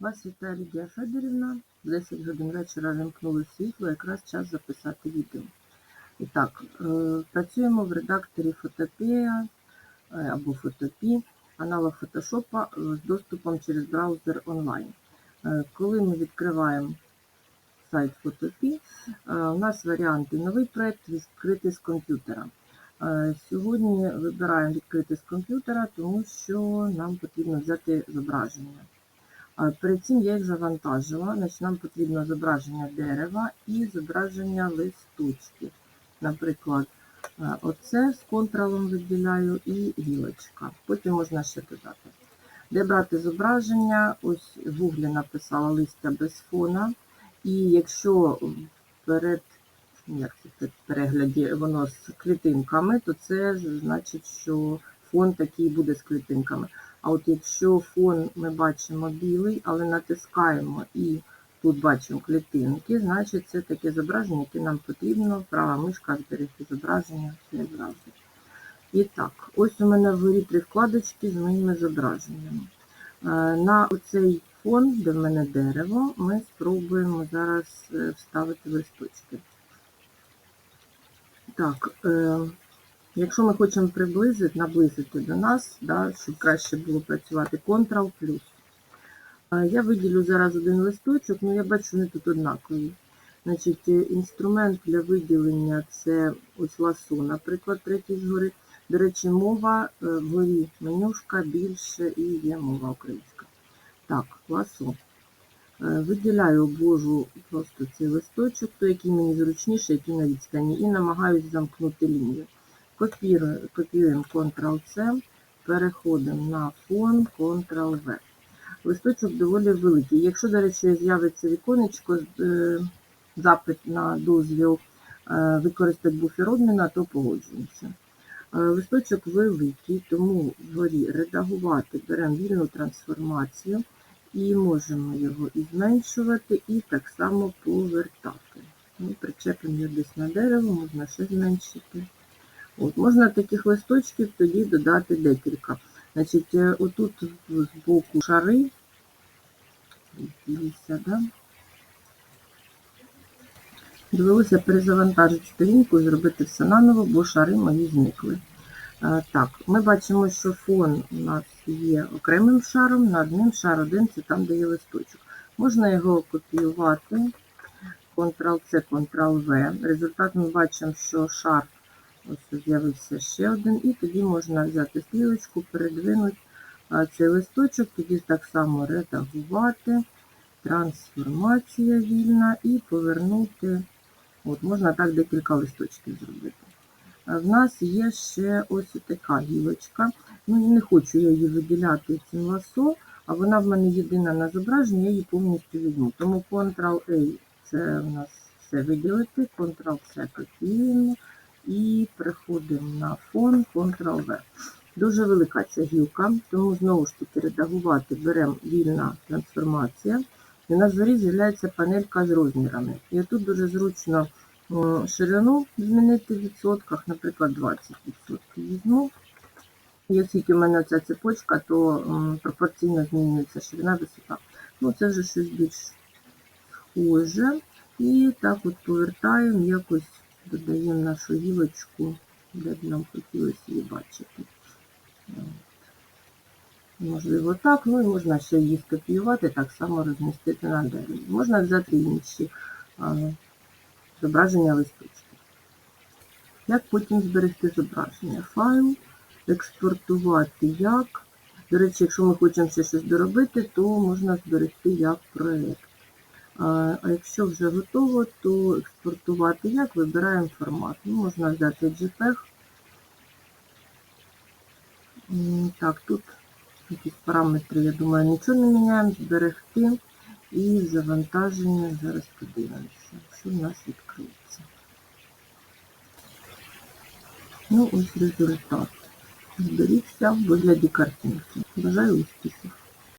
Вас вітає Лідія Федорівна. В 10 годин вечора вимкнули світло, якраз час записати відео. І так, е, працюємо в редакторі Фотопія е, або Фотопі, аналог фотошопа е, з доступом через браузер онлайн. Коли ми відкриваємо сайт Фотопі, у нас варіанти новий проєкт відкрити з комп'ютера. Сьогодні вибираємо відкрити з комп'ютера, тому що нам потрібно взяти зображення. А Перед цим я їх завантажила. Значить, нам потрібно зображення дерева і зображення листочків. Наприклад, е, оце з контролом виділяю і гілочка. Потім можна ще додати. Де брати зображення? Ось в гуглі написала листя без фона. І якщо перед як це перегляді воно з клітинками, то це значить, що фон такий буде з клітинками. А от якщо фон ми бачимо білий, але натискаємо і тут бачимо клітинки, значить це таке зображення, яке нам потрібно. Права мишка зберегти зображення все зразу. І так, ось у мене вгорі три вкладочки з моїми зображеннями. Е, На оцей фон, де в мене дерево, ми спробуємо зараз е, вставити листочки. Так, е, якщо ми хочемо приблизити, наблизити до нас, да, щоб краще було працювати, Ctrl плюс. Я виділю зараз один листочок, ну я бачу, вони тут однакові. Значить, е, інструмент для виділення це ось ласо, наприклад, третій згори. До речі, мова е, вгорі менюшка більше і є мова українська. Так, ласо. Е, Виділяю, обвожу просто цей листочок, той, який мені зручніше, який на відстані, і намагаюсь замкнути лінію. Копіюємо Ctrl-C, переходимо на фон, Ctrl-V. Листочок доволі великий. Якщо, до речі, з'явиться віконечко, е, запит на дозвіл е, використати буфер обміна, то погоджуємося. Е, Листочок великий, тому вгорі редагувати беремо вільну трансформацію і можемо його і зменшувати, і так само повертати. Ну, причепимо його десь на дерево, можна ще зменшити. От, можна таких листочків тоді додати декілька. Значить, е, отут з боку шари, дивіться, да? довелося перезавантажити сторінку і зробити все наново, бо шари мої зникли. Е, Так, ми бачимо, що фон у нас є окремим шаром, над ним шар один це там, де є листочок. Можна його копіювати, Ctrl-C, Ctrl-V. Результат ми бачимо, що шар ось з'явився ще один, і тоді можна взяти стрілочку, передвинути цей листочок, тоді так само редагувати, трансформація вільна і повернути. От, можна так декілька листочків зробити. В нас є ще ось така гілочка. Ну, не хочу я її виділяти цим ласо, а вона в мене єдина на зображенні, я її повністю візьму. Тому Ctrl-A це у нас все виділити, Ctrl-C копіюємо і переходимо на фон Ctrl-V. Дуже велика ця гілка, тому знову ж таки редагувати беремо вільна трансформація. І у нас згорі з'являється панелька з розмірами. І тут дуже зручно ширину змінити в відсотках, наприклад, 20% візьму. І оскільки у мене ця цепочка, то пропорційно змінюється ширина висота. Ну, це вже щось більш схоже. І так от повертаємо, якось додаємо нашу гілочку, де б нам хотілося її бачити. Можливо, так, ну і можна ще її скопіювати, так само розмістити на дереві. Можна взяти інші зображення листочків. Як потім зберегти зображення? Файл, експортувати як. До речі, якщо ми хочемо ще щось доробити, то можна зберегти як проєкт. А якщо вже готово, то експортувати як вибираємо формат. Ну, можна взяти JPEG. Так, тут якісь параметри, я думаю, нічого не міняємо, зберегти і завантаження. Зараз подивимося, що в нас відкриється. Ну, ось результат. Зберігся в вигляді картинки. Бажаю успіхів!